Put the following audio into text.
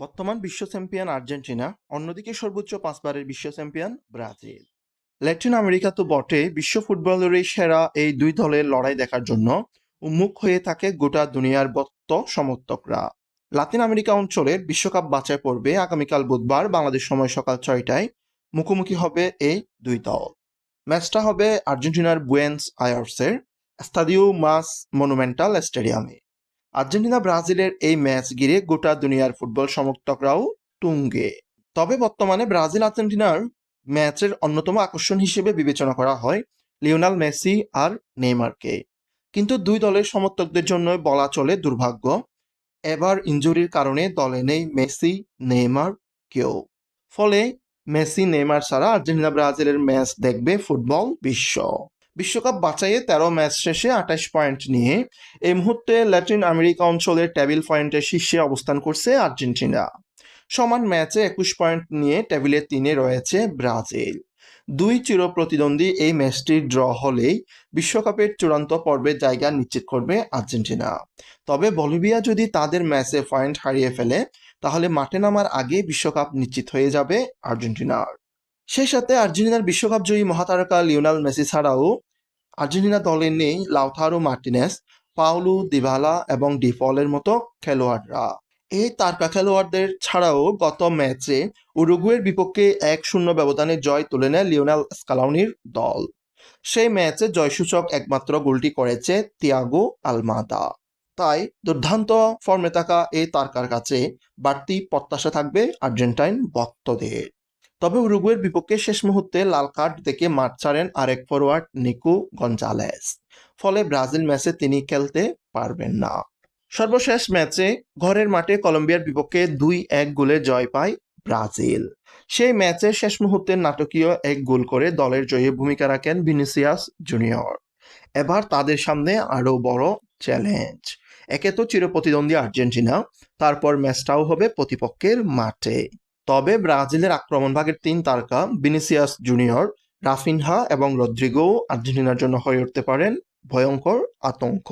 বর্তমান বিশ্ব champion Argentina, অন্যদিকে সর্বোচ্চ পাঁচবারের বিশ্ব চ্যাম্পিয়ন ব্রাজিল। ল্যাটিন আমেরিকা তো বটে বিশ্ব ফুটবলেরই সেরা এই দুই দলের লড়াই দেখার জন্য উন্মুখ হয়ে থাকে গোটা দুনিয়ার বত্ত সমর্থকরা। লাতিন আমেরিকা অঞ্চলের বিশ্বকাপ বাছাই পর্বে আগামীকাল বুধবার বাংলাদেশ সময় সকাল ছয়টায় মুখোমুখি হবে এই দুই দল। ম্যাচটা হবে আর্জেন্টিনার বুয়েন্স আয়ার্সের স্তাদিও মাস মনুমেন্টাল স্টেডিয়ামে। আর্জেন্টিনা ব্রাজিলের এই ম্যাচ ঘিরে গোটা দুনিয়ার ফুটবল সমর্থকরাও তুঙ্গে। তবে বর্তমানে ব্রাজিল আর্জেন্টিনার ম্যাচের অন্যতম আকর্ষণ হিসেবে বিবেচনা করা হয় লিওনাল মেসি আর নেইমারকে। কিন্তু দুই দলের সমর্থকদের জন্য বলা চলে দুর্ভাগ্য, এবার ইনজুরির কারণে দলে নেই মেসি, নেইমার কেউ। ফলে মেসি, নেইমার ছাড়া আর্জেন্টিনা ব্রাজিলের ম্যাচ দেখবে ফুটবল বিশ্ব। বিশ্বকাপ বাঁচাইয়ে তেরো ম্যাচ শেষে আঠাশ পয়েন্ট নিয়ে এই মুহূর্তে ল্যাটিন আমেরিকা অঞ্চলের টেবিল পয়েন্টের শীর্ষে অবস্থান করছে আর্জেন্টিনা। সমান ম্যাচে একুশ পয়েন্ট নিয়ে টেবিলে তিনে রয়েছে ব্রাজিল। দুই চির প্রতিদ্বন্দ্বী এই ম্যাচটি ড্র হলেই বিশ্বকাপের চূড়ান্ত পর্বে জায়গা নিশ্চিত করবে আর্জেন্টিনা। তবে বলিভিয়া যদি তাদের ম্যাচে পয়েন্ট হারিয়ে ফেলে, তাহলে মাঠে নামার আগে বিশ্বকাপ নিশ্চিত হয়ে যাবে আর্জেন্টিনার। সেই সাথে আর্জেন্টিনার বিশ্বকাপ জয়ী মহাতারকা লিওনাল মেসি ছাড়াও আর্জেন্টিনা দলে নেই লাউথারো মার্টিনেস পাউলু দিভালা এবং ডিফলের মতো খেলোয়াড়রা। এই তারকা খেলোয়াড়দের ছাড়াও গত ম্যাচে উরুগুয়ের বিপক্ষে এক শূন্য ব্যবধানে জয় তুলে নেয় লিওনাল স্কালাউনির দল। সেই ম্যাচে জয়সূচক একমাত্র গোলটি করেছে তিয়াগো আলমাদা। তাই দুর্দান্ত ফর্মে থাকা এই তারকার কাছে বাড়তি প্রত্যাশা থাকবে আর্জেন্টাইন ভক্তদের। তবে উরুগুয়ের বিপক্ষে শেষ মুহূর্তে লাল কার্ড দেখে মাঠ ছাড়েন আরেক ফরওয়ার্ড নিকো গঞ্জালেস। ফলে ব্রাজিল ম্যাচে তিনি খেলতে পারবেন না। সর্বশেষ ম্যাচে ঘরের মাঠে কলম্বিয়ার বিপক্ষে দুই এক গোলে জয় পায় ব্রাজিল। সেই ম্যাচে শেষ মুহূর্তের নাটকীয় এক গোল করে দলের জয়ে ভূমিকা রাখেন ভিনিসিয়াস জুনিয়র। এবার তাদের সামনে আরও বড় চ্যালেঞ্জ। একে তো চিরপ্রতিদ্বন্দ্বী আর্জেন্টিনা, তারপর ম্যাচটাও হবে প্রতিপক্ষের মাঠে। তবে ব্রাজিলের আক্রমণ ভাগের তিন তারকা বিনিসিয়াস জুনিয়র, রাফিনহা এবং রদ্রিগো আর্জেন্টিনার জন্য হয়ে উঠতে পারেন ভয়ঙ্কর আতঙ্ক।